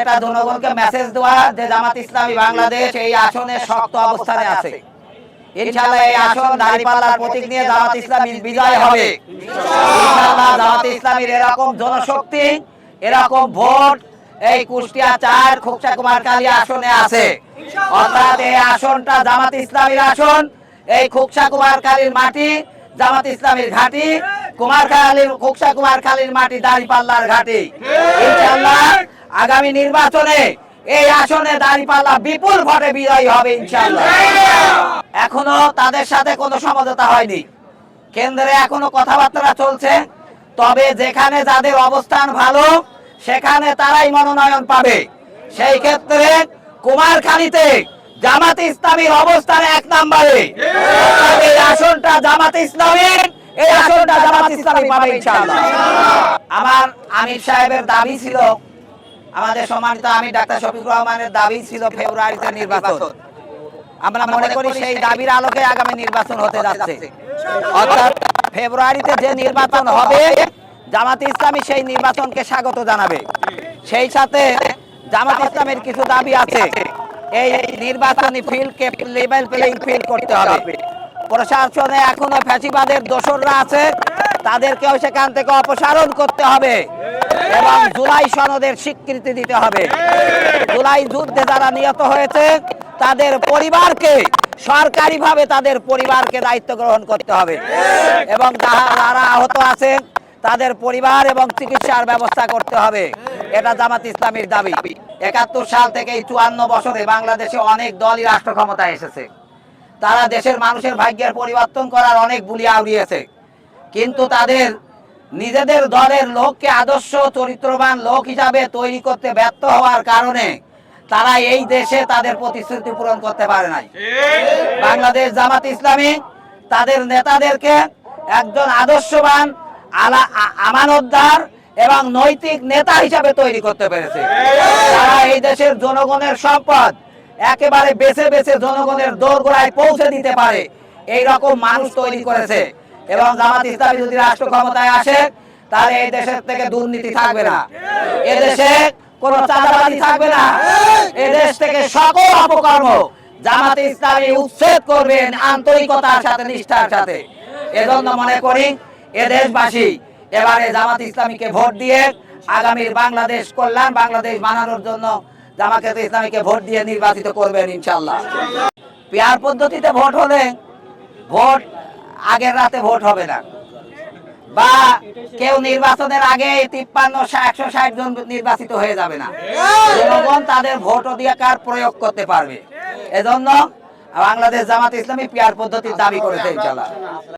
এটা জনগণকে মেসেজ দেওয়া যে জামাত ইসলামী বাংলাদেশ এই আসনে শক্ত অবস্থানে আছে। এই আসন দাঁড়িপাল্লার প্রতীক নিয়ে জামাত বিজয় হবে। জামাত ইসলামীর এরকম জনশক্তি, এরকম ভোট এই কুষ্টিয়া চার খোকসা কুমার কালী আসনে আছে। অর্থাৎ এই আসনটা জামাত ইসলামীর আসন, এই খোকসা কুমার কালীর মাটি, জামাত ইসলামীর ঘাটি, কুমার কালীর খোকসা কুমার কালীর মাটি দাঁড়িপাল্লার ঘাটি। ইনশাআল্লাহ আগামী নির্বাচনে এই আসনে দাঁড়িপাল্লা বিপুল ভোটে বিজয়ী হবে ইনশাআল্লাহ। এখনও তাদের সাথে কোনো সমঝোতা হয়নি। কেন্দ্রে এখনও কথাবার্তা চলছে। তবে যেখানে যাদের অবস্থান ভালো সেখানে তারাই মনোনয়ন পাবে। সেই ক্ষেত্রে কুমারখালীতে জামাত ইসলামীর অবস্থান এক নম্বরে। এই আসনটা জামাত ইসলামীর এই আসনটা জামাত ইসলামী পাবে ইনশাআল্লাহ। আমার আমির সাহেবের দাবি ছিল আমাদের সম্মানিত আমির ডাক্তার শফিকুর রহমানের দাবি ছিল ফেব্রুয়ারিতে নির্বাচন। আমরা মনে করি সেই দাবির আলোকে আগামী নির্বাচন হতে যাচ্ছে। অর্থাৎ ফেব্রুয়ারিতে যে নির্বাচন হবে, জামাত ইসলামী সেই নির্বাচনকে স্বাগত জানাবে। সেই সাথে জামাত ইসলামের কিছু দাবি আছে। এই নির্বাচনী ফিল্ডকে লেভেল প্লেইং ফিল্ড করতে হবে। প্রশাসনে এখনও ফ্যাসিবাদের দোসররা আছে। তাদেরকেও সেখান থেকে অপসারণ করতে হবে। এবং জুলাই সনদের স্বীকৃতি দিতে হবে। জুলাই যুদ্ধে যারা নিহত হয়েছে, তাদের পরিবারকে সরকারিভাবে তাদের পরিবারকে দায়িত্ব গ্রহণ করতে হবে। এবং যারা আহত আছে তাদের পরিবার এবং চিকিৎসার ব্যবস্থা করতে হবে। এটা জামাত ইসলামীর দাবি। একাত্তর সাল থেকে এই চুয়ান্ন বছরে বাংলাদেশে অনেক দলই রাষ্ট্র ক্ষমতায় এসেছে। তারা দেশের মানুষের ভাগ্যের পরিবর্তন করার অনেক বুলি আউড়িয়েছে। কিন্তু তাদের নিজেদের দলের লোককে আদর্শ চরিত্রবান লোক হিসাবে তৈরি করতে ব্যর্থ হওয়ার কারণে তারা এই দেশে তাদের প্রতিশ্রুতি পূরণ করতে পারে নাই। বাংলাদেশ জামাত ইসলামী তাদের নেতাদেরকে একজন আদর্শবান আলা আমানতদার এবং নৈতিক নেতা হিসাবে তৈরি করতে পেরেছে। তারা এই দেশের জনগণের সম্পদ একেবারে বেছে বেছে জনগণের দোরগোড়ায় পৌঁছে দিতে পারে। এই রকম মানুষ তৈরি করেছে। এবং জামাত ইসলামী যদি রাষ্ট্র ক্ষমতায় আসে, তাহলে এই দেশের থেকে দুর্নীতি থাকবে না। এদেশে কোনো চাঁদাবাজি থাকবে না। এদেশ থেকে সকল অপকর্ম জামাতে ইসলামী উচ্ছেদ করবেন আন্তরিকতার সাথে, নিষ্ঠার সাথে। এজন্য মনে করি, এ দেশবাসী, এবারে জামাত ইসলামীকে ভোট দিয়ে আগামীর বাংলাদেশ কল্যাণ, বাংলাদেশ বানানোর জন্য জামাতে ইসলামীকে ভোট দিয়ে নির্বাচিত করবেন ইনশাল্লাহ পেয়ার পদ্ধতিতে ভোট হলে ভোট আগের রাতে ভোট হবে না। বা কেউ নির্বাচনের আগে তিপ্পান্ন একশো ষাট জন নির্বাচিত হয়ে যাবে না। জনগণ তাদের ভোট অধিকার প্রয়োগ করতে পারবে। এজন্য বাংলাদেশ জামাত ইসলামী পিয়ার পদ্ধতির দাবি করেছে ইনশাল্লাহ